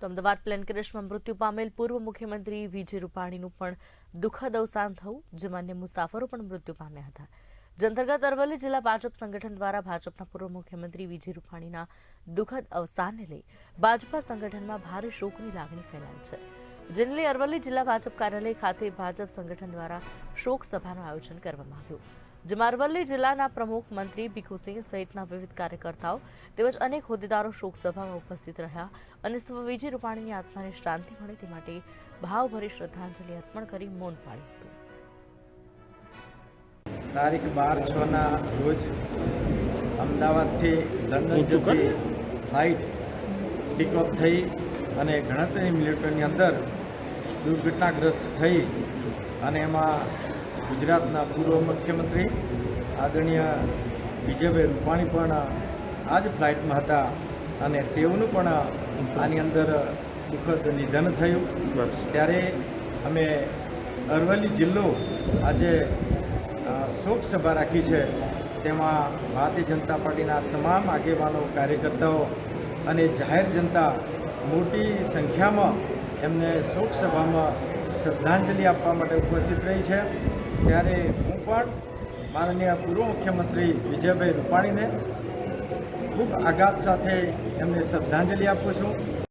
તો અમદાવાદ પ્લેન ક્રેશમાં મૃત્યુ પામેલ પૂર્વ મુખ્યમંત્રી વિજય રૂપાણીનું પણ દુઃખદ અવસાન થયું જેમાં અન્ય મુસાફરો પણ મૃત્યુ પામ્યા હતા. જે અંતર્ગત અરવલ્લી જિલ્લા ભાજપ સંગઠન દ્વારા ભાજપના પૂર્વ મુખ્યમંત્રી વિજય રૂપાણીના દુઃખદ અવસાનને લઈ ભાજપા સંગઠનમાં ભારે શોકની લાગણી ફેલાઈ છે. જેને લઈ અરવલ્લી જિલ્લા ભાજપ કાર્યાલય ખાતે ભાજપ સંગઠન દ્વારા શોક સભાનું આયોજન કરવામાં આવ્યું. જેમાં અરવલ્લી જિલ્લાના પ્રમુખ મંત્રી ભીખુસિંહ સહિતના વિવિધ કાર્યકર્તાઓ તેમજ અનેક હોદ્દેદારો શોકસભામાં ઉપસ્થિત રહ્યા અને વિજય રૂપાણીની આત્માને શાંતિ મળે તે માટે ભાવભરી શ્રદ્ધાંજલિ અર્પણ કરી મૌન પાડ્યું હતું. તારીખ બાર છના રોજ અમદાવાદથી લંડન જતી ફ્લાઇટ પિકઅપ થઈ અને ગણતરી મિનિટોની અંદર દુર્ઘટનાગ્રસ્ત થઈ અને એમાં ગુજરાતના પૂર્વ મુખ્યમંત્રી આદરણીય વિજયભાઈ રૂપાણી પણ આ જ ફ્લાઇટમાં હતા અને તેઓનું પણ આની અંદર દુઃખદ નિધન થયું. ત્યારે અમે અરવલ્લી જિલ્લો આજે શોક સભા રાખી છે. તેમાં ભારતીય જનતા પાર્ટીના તમામ આગેવાનો કાર્યકર્તાઓ અને જાહેર જનતા મોટી સંખ્યામાં એમને શોક સભામાં શ્રદ્ધાંજલિ આપવા માટે ઉપસ્થિત રહી છે. ત્યારે હું પણ માનનીય પૂર્વ મુખ્યમંત્રી વિજયભાઈ રૂપાણીને ખૂબ આઘાત સાથે એમને શ્રદ્ધાંજલિ આપું છું.